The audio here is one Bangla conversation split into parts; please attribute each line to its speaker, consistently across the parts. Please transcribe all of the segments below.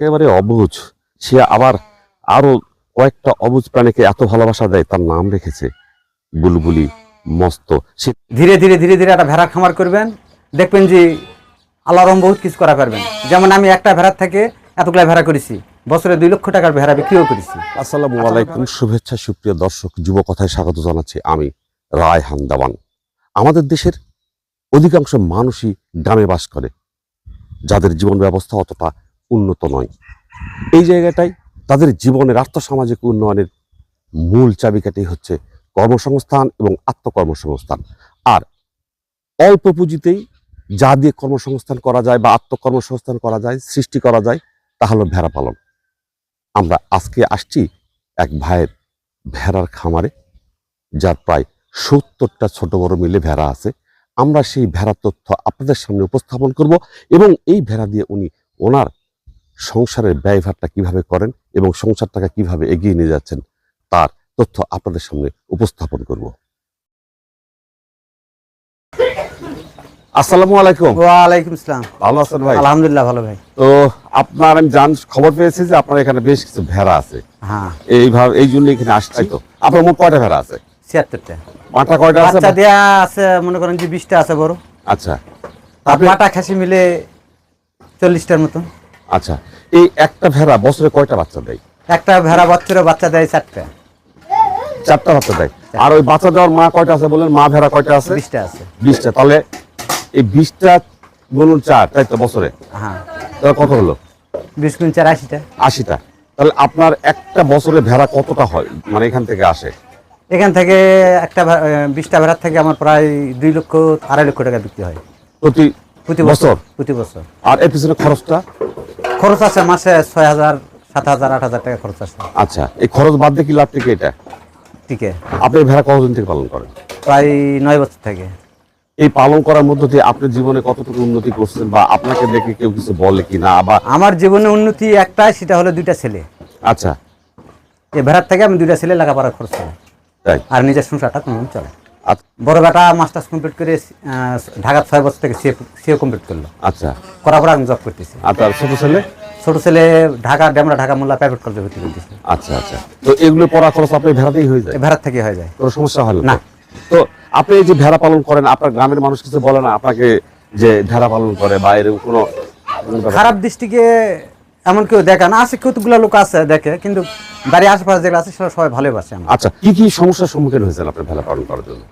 Speaker 1: একেবারে অবুঝ সে আবার আরও কয়েকটা অবুজ প্রাণীকে এত ভালোবাসা দেয় তার নাম রেখেছে বুলবুলি মস্ত। সে
Speaker 2: ধীরে ধীরে ধীরে ধীরে একটা ভেড়া খামার করবেন দেখবেন যে আল্লাহরম বহুত কিছু করা পারবেন। যেমন আমি একটা ভেড়ার থেকে এতগুলো ভেড়া করেছি বছরে দুই লক্ষ টাকার ভেড়া বিক্রিও করেছি।
Speaker 1: আসসালামু আলাইকুম শুভেচ্ছা সুপ্রিয় দর্শক যুব কথায় স্বাগত জানাচ্ছি আমি রায় হান্দাবান আমাদের দেশের অধিকাংশ মানুষই গ্রামে বাস করে যাদের জীবন ব্যবস্থা অতটা উন্নত নয়। এই জায়গাটাই তাদের জীবনের আর্থসামাজিক উন্নয়নের মূল চাবিকাটি হচ্ছে কর্মসংস্থান এবং আত্মকর্মসংস্থান। আর অল্প পুঁজিতেই যা দিয়ে কর্মসংস্থান করা যায় বা আত্মকর্মসংস্থান করা যায়, সৃষ্টি করা যায়, তা হলো ভেড়া পালন। আমরা আজকে আসছি এক ভাইয়ের ভেড়ার খামারে, যার প্রায় সত্তরটা ছোট বড় মিলে ভেড়া আছে। আমরা সেই ভেড়ার তথ্য আপনাদের সামনে উপস্থাপন করব এবং এই ভেড়া দিয়ে উনি ওনার সংসারের ব্যয়ভারটা কীভাবে করেন এবং সংসারটাকে কীভাবে এগিয়ে নিয়ে যাচ্ছেন তার তথ্য আপনাদের সামনে উপস্থাপন করব। আসসালামু আলাইকুম।
Speaker 2: আসসালাম
Speaker 1: ভালো আছেন ভাই?
Speaker 2: আলহামদুলিল্লাহ ভালো ভাই।
Speaker 1: তো আপনার আমি জান খবর পেয়েছি যে আপনার এখানে বেশ কিছু ভেড়া আছে।
Speaker 2: হ্যাঁ।
Speaker 1: এইভাবে এই জন্য এখানে আসছি তো। আপনার মোট কয়টা ভেড়া আছে?
Speaker 2: ছিয়াত্তরটা।
Speaker 1: পাঁঠা কয়টা আছে?
Speaker 2: বাচ্চা দেয়া আছে মনে করেন যে বিশটা আছে বড়।
Speaker 1: আচ্ছা।
Speaker 2: পাটা খাসি মিলে চল্লিশটার মতন।
Speaker 1: আচ্ছা এই একটা ভেড়া বছরে কয়টা বাচ্চা দেয়?
Speaker 2: একটা ভেড়া বছরে বাচ্চা দেয় চারটা।
Speaker 1: চারটা বাচ্চা দেয়। আর ওই বাচ্চা দেওয়ার মা কয়টা আছে বলেন? মা ভেড়া কয়টা আছে?
Speaker 2: বিশটা আছে।
Speaker 1: বিশটা। তাহলে এই বিশটা বলুন চার তাই তো বছরে?
Speaker 2: হ্যাঁ।
Speaker 1: তাহলে কত হলো?
Speaker 2: বিশ গুণ চার আশিটা।
Speaker 1: আশিটা। তাহলে আপনার একটা বছরে ভেড়া কতটা হয়? মানে এখান থেকে আসে।
Speaker 2: এখান থেকে একটা বিশটা ভেড়ার থেকে আমার প্রায় দুই লক্ষ আড়াই লক্ষ টাকা বিক্রি হয়।
Speaker 1: প্রতি
Speaker 2: প্রতি
Speaker 1: বছর।
Speaker 2: বছর? প্রতি বছর।
Speaker 1: আর এর পিছনে খরচটা?
Speaker 2: খরচ আছে মাসে ছয় হাজার সাত হাজার আট হাজার টাকা খরচ আছে।
Speaker 1: আচ্ছা এই খরচ বাদ দিয়ে কি লাভ থেকে এটা?
Speaker 2: টিকে।
Speaker 1: আপনি ভেড়া কতদিন থেকে পালন করেন?
Speaker 2: প্রায় নয় বছর থেকে।
Speaker 1: এই পালন করার মধ্য দিয়ে আপনার জীবনে কতটুকু উন্নতি করছেন বা আপনাকে দেখে কেউ কিছু বলে কি না বা
Speaker 2: আমার জীবনে উন্নতি একটাই সেটা হলো দুইটা ছেলে।
Speaker 1: আচ্ছা।
Speaker 2: এই ভেড়ার থেকে আমি দুইটা ছেলে লেখাপড়ার খরচ করে।
Speaker 1: তাই?
Speaker 2: আর নিজের সংসারটা কোনো চলে বড় বেটা মাস্টার্স কমপ্লিট করে আহ, ঢাকা ছয় বছর থেকে সিএ কমপ্লিট করল।
Speaker 1: আচ্ছা।
Speaker 2: করার পর আমি জব করতেছি।
Speaker 1: আর ছোট ছেলে?
Speaker 2: ছোট ছেলে ঢাকা ডেমরা ঢাকা মোল্লা প্রাইভেট কলেজে ভর্তি করতেছে
Speaker 1: আচ্ছা আচ্ছা। তো এগুলো পড়া খরচ আপনি ভেড়াতেই হয়ে যায়?
Speaker 2: ভেড়ার থেকে হয়ে যায়।
Speaker 1: কোনো সমস্যা হয় না। তো? আপনি যে ভেড়া পালন করেন আপনার গ্রামের মানুষ কিছু বলে না আপনাকে যে ভেড়া পালন করে বা এরকম কোনো
Speaker 2: খারাপ দৃষ্টিকে এমন কেউ দেখে না। আছে কতগুলো লোক আছে দেখে কিন্তু বাড়ির আশেপাশে যেগুলো আছে সেটা সবাই ভালোবাসে
Speaker 1: আচ্ছা কি কি সমস্যার সম্মুখীন হয়েছেন আপনি ভেড়া পালন করার জন্য?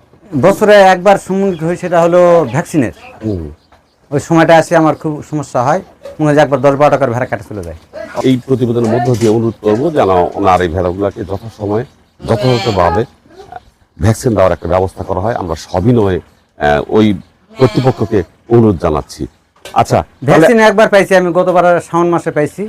Speaker 2: বছরে একবার সম্মুখীন হই সেটা হলো ভ্যাকসিনের। ওই সময়টা আসে আমার খুব সমস্যা হয় মনে হয় একবার দশ বারো টাকার ভেড়া কাটে চলে যায়।
Speaker 1: এই প্রতিবেদনের মধ্য দিয়ে অনুরোধ করব যেন ওনার এই ভেড়াগুলোকে যথাসময়ে যথাযথভাবে ভ্যাকসিন দেওয়ার একটা ব্যবস্থা করা হয়। আমরা সবিনয়ে ওই কর্তৃপক্ষকে অনুরোধ জানাচ্ছি। আচ্ছা
Speaker 2: ভ্যাকসিন একবার পাইছি আমি গতবার শ্রাবণ মাসে পাইছি।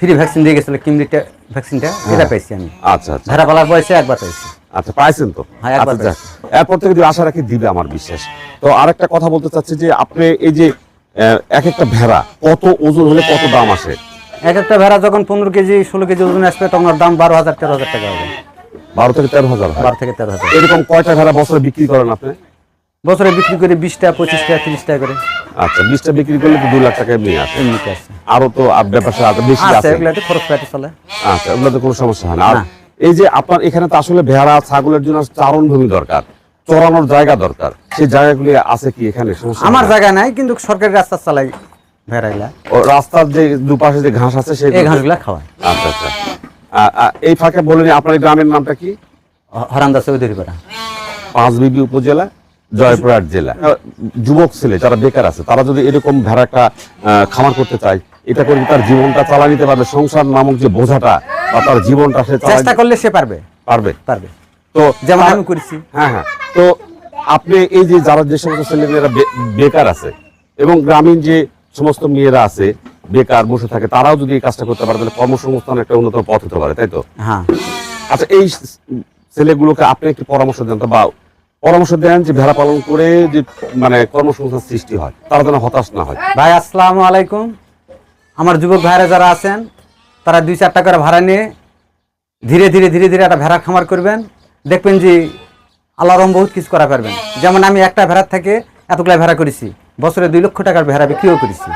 Speaker 2: ফ্রি ভ্যাকসিন দিয়ে গেছিল কিমরিটা ভ্যাকসিনটা এটা পাইছি আমি।
Speaker 1: আচ্ছা আচ্ছা।
Speaker 2: ভেড়া পালার বয়সে একবার পাইছি।
Speaker 1: আচ্ছা পাইছেন তো?
Speaker 2: হ্যাঁ, একবার
Speaker 1: আচ্ছা। এরপর থেকে যদি আশা রাখি দিবে আমার বিশ্বাস। তো আর একটা কথা বলতে চাচ্ছি যে আপনি এই যে এক একটা ভেড়া কত ওজন হলে কত দাম আসে?
Speaker 2: এক একটা ভেড়া যখন পনেরো কেজি ষোলো কেজি ওজন আসবে তখন দাম বারো হাজার তেরো হাজার টাকা হবে।
Speaker 1: বারো থেকে তেরো হাজার
Speaker 2: বারো থেকে তেরো হাজার।
Speaker 1: এরকম কয়টা ভেড়া বছরে বিক্রি করেন আপনি?
Speaker 2: বছরে বিক্রি করে বিশটা পঁচিশটা তিরিশ টাকা করে।
Speaker 1: আচ্ছা বিশটা বিক্রি করলে তো দুই লাখ টাকা এমনি আসে।
Speaker 2: আছে
Speaker 1: আরও তো ব্যবসা আরও বেশি
Speaker 2: আছে
Speaker 1: আছে।
Speaker 2: খরচ পাইতে চলে।
Speaker 1: আচ্ছা ওগুলোতে কোনো সমস্যা হয় না। আর
Speaker 2: না।
Speaker 1: এই যে আপনার এখানে তো আসলে ভেড়া ছাগলের জন্য চারণ ভূমি দরকার। চড়ানোর জায়গা দরকার। সেই জায়গাগুলি আছে কি এখানে?
Speaker 2: আমার জায়গা নাই কিন্তু সরকারি রাস্তা চালাই ভেড়াইলা
Speaker 1: ও রাস্তার যে দুপাশে যে ঘাস আছে সেই
Speaker 2: ঘাসগুলা খাওয়ায়।
Speaker 1: আচ্ছা আচ্ছা। এই ফাঁকে বলেন আপনার গ্রামের নামটা কি?
Speaker 2: হরান্দা চৌধুরী পাড়া।
Speaker 1: পাঁচবিবি উপজেলা জয়পুরহাট জেলা। যুবক ছেলে যারা বেকার আছে তারা যদি এরকম ভেড়া একটা খামার করতে চায় এটা করে তার জীবনটা চালা নিতে পারবে? সংসার নামক যে বোঝাটা বা তার জীবনটা সে
Speaker 2: চেষ্টা করলে সে পারবে।
Speaker 1: পারবে।
Speaker 2: পারবে।
Speaker 1: তো
Speaker 2: যেমন আমি করেছি।
Speaker 1: হ্যাঁ হ্যাঁ। তো আপনি এই যে যারা যে সমস্ত ছেলেমেয়েরা বেকার আছে এবং গ্রামীণ যে সমস্ত মেয়েরা আছে বেকার বসে থাকে তারাও যদি এই কাজটা করতে পারে তাহলে কর্মসংস্থান একটা অন্যতম পথ হতে পারে তাই তো?
Speaker 2: হ্যাঁ।
Speaker 1: আচ্ছা এই ছেলেগুলোকে আপনি একটি পরামর্শ দেন তো বা পরামর্শ দেন যে ভেড়া পালন করে যে মানে কর্মসংস্থান সৃষ্টি হয় তারা যেন হতাশ না হয়।
Speaker 2: ভাই আসসালামু আলাইকুম। আমার যুবক ভাইরা যারা আছেন তারা দুই চার টাকার ভাড়া নিয়ে ধীরে ধীরে ধীরে ধীরে একটা ভেড়া খামার করবেন। দেখবেন যে আল্লাহরম বহুত কিছু করা পারবেন। যেমন আমি একটা ভেড়ার থেকে এতগুলা ভেড়া করেছি বছরে দুই লক্ষ টাকার ভেড়া বিক্রিও করেছি।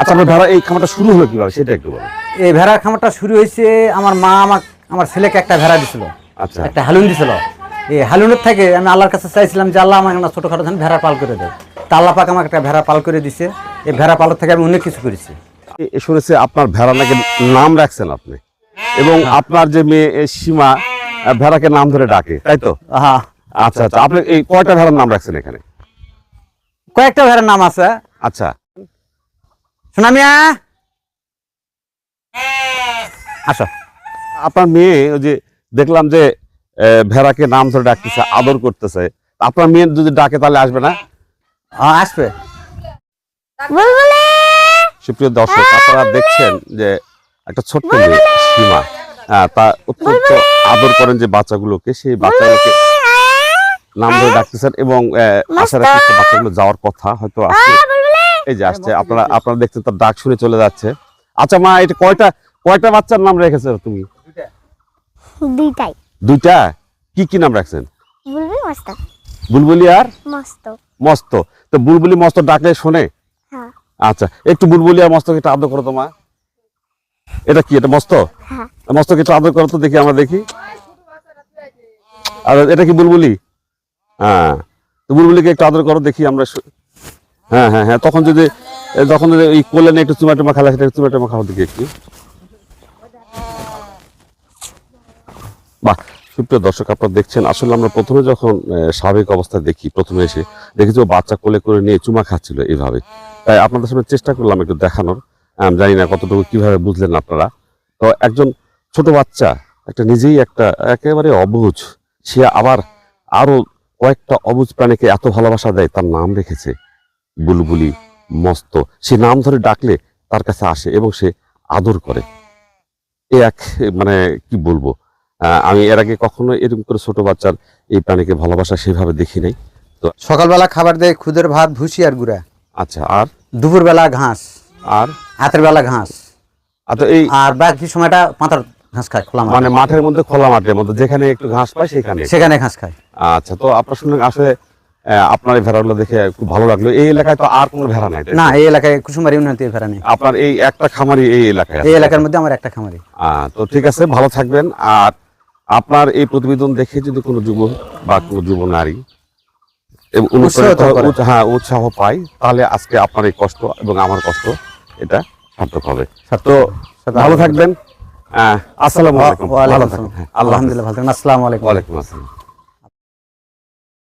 Speaker 1: আচ্ছা আপনার ভেড়া এই খামারটা শুরু হলো কীভাবে? সেটা একটু বলেন।
Speaker 2: এই ভেড়ার খামারটা শুরু হয়েছে আমার মা আমার আমার ছেলেকে একটা ভেড়া দিছিল।
Speaker 1: আচ্ছা।
Speaker 2: একটা হালুন দিছিল। এই হালুনের থেকে আমি আল্লাহর কাছে চাইছিলাম যে আল্লাহ আমাকে একটা ছোটোখাটো ধান ভেড়া পাল করে দেয় তা আল্লাহ পাক আমাকে একটা ভেড়া পাল করে দিছে। এই ভেড়া পালের থেকে আমি অনেক কিছু করেছি।
Speaker 1: শুনেছি আপনার ভেড়া নাকি নাম রাখছেন আপনি? এবং আপনার যে মেয়ে সীমা ভেড়াকে নাম ধরে ডাকে তাই তো?
Speaker 2: হ্যাঁ।
Speaker 1: আচ্ছা আচ্ছা। আপনি এই কয়টা ভেড়ার নাম রাখছেন এখানে?
Speaker 2: কয়েকটা ভেড়ার নাম আছে।
Speaker 1: আচ্ছা।
Speaker 2: সোনামিয়া? আসো।
Speaker 1: আপনার মেয়ে ওই যে দেখলাম যে ভেড়াকে নাম ধরে ডাকতেছে আদর করতেছে। আপনার মেয়ে যদি ডাকে তাহলে আসবে না?
Speaker 2: হ্যাঁ আসবে।
Speaker 1: সুপ্রিয় দর্শক আপনারা দেখছেন যে একটা ছোট্ট মেয়ে সীমা। আহ, তা অত্যন্ত আদর করেন যে বাচ্চাগুলোকে সেই বাচ্চাগুলোকে নাম ধরে ডাকতেছেন এবং আহ, আশা রাখছি বাচ্চাগুলো যাওয়ার কথা হয়তো আসছে এই যে আসছে আপনারা আপনারা দেখছেন তার ডাক শুনে চলে যাচ্ছে। আচ্ছা মা এটা কয়টা কয়টা বাচ্চার নাম রেখেছো তুমি?
Speaker 3: দুইটাই।
Speaker 1: দুইটা? কি কি নাম রাখছেন?
Speaker 3: বুলবুল মস্ত
Speaker 1: বুলবুলি আর?
Speaker 3: মস্ত।
Speaker 1: মস্ত। তো বুলবুলি মস্ত ডাকলে শোনে?
Speaker 3: হ্যাঁ।
Speaker 1: আচ্চ্ছা একটু বুলবুলি আর মস্তকে একটু আদর করো তো মা। এটা কি এটা মস্ত?
Speaker 3: হ্যাঁ।
Speaker 1: মস্তকে একটু আদর করো তো দেখি আমরা দেখি। আর এটা কি বুলবুলি? হ্যাঁ। তো বুলবুলিকে একটু আদর করো, দেখি আমরা হ্যাঁ হ্যাঁ হ্যাঁ তখন যদি তখন এই কোলে নিয়ে একটু চুমা টুমা খেলা, সেটা চুমা টুমা খাওয়া দেখি একটু। বাহ, সুপ্রিয় দর্শক, আপনারা দেখছেন, আসলে আমরা প্রথমে যখন স্বাভাবিক অবস্থা দেখি, প্রথমে এসে দেখি যে ও বাচ্চা কোলে করে নিয়ে চুমা খাচ্ছিল এইভাবে তাই আপনাদের সামনে চেষ্টা করলাম একটু দেখানোর, আমি, জানি না কতটুকু কীভাবে বুঝলেন আপনারা। তো একজন ছোট বাচ্চা, একটা নিজেই একটা একেবারে অবুঝ সে আবার আরও কয়েকটা অবুজ প্রাণীকে এত ভালোবাসা দেয় তার নাম রেখেছে বুলবুলি মস্ত। সে নাম ধরে ডাকলে তার কাছে আসে এবং সে আদর করে। এ এক মানে কি বলব আমি এর আগে কখনো এরকম করে ছোট বাচ্চার এই প্রাণীকে ভালোবাসা সেভাবে দেখি নাই।
Speaker 2: তো সকালবেলা খাবার দেয় খুদের ভাত ভুসি আর গুড়া।
Speaker 1: আচ্ছা আর?
Speaker 2: দুপুরবেলা ঘাস।
Speaker 1: আর?
Speaker 2: রাতের বেলা ঘাস।
Speaker 1: আচ্ছা এই
Speaker 2: আর বাকি সময়টা পাতার ঘাস খায় খোলা
Speaker 1: মানে মাঠের মধ্যে খোলা মাঠের মধ্যে যেখানে একটু ঘাস পায় সেখানে?
Speaker 2: সেখানে ঘাস খায়।
Speaker 1: আচ্ছা তো আপনার আসলে আপনার এই ভেড়াগুলো দেখে খুব ভালো লাগল। এই এলাকায় তো আর কোনো ভেড়া নাই
Speaker 2: না এই এলাকায় কুসুমারি উন্নতি ফেরা নেই।
Speaker 1: আপনার এই একটা খামারই এই এলাকায়
Speaker 2: এই এলাকার মধ্যে আমার একটা খামারি।
Speaker 1: তো ঠিক আছে ভালো থাকবেন। আর আপনার এই প্রতিবেদন দেখে যদি কোনো যুব বা কোনো যুব নারী হ্যাঁ উৎসাহ পাই তাহলে আজকে আপনার এই কষ্ট এবং আমার কষ্ট এটা সার্থক হবে। তো ভালো থাকবেন। আসসালামু আলাইকুম।
Speaker 2: ওয়ালাইকুম আসসালাম।
Speaker 1: হ্যাঁ, আল্লাহ
Speaker 2: আলহামদুলিল্লাহ ভালো থাকেন। আসসালামু আলাইকুম।
Speaker 1: ওয়ালাইকুম আসসালাম।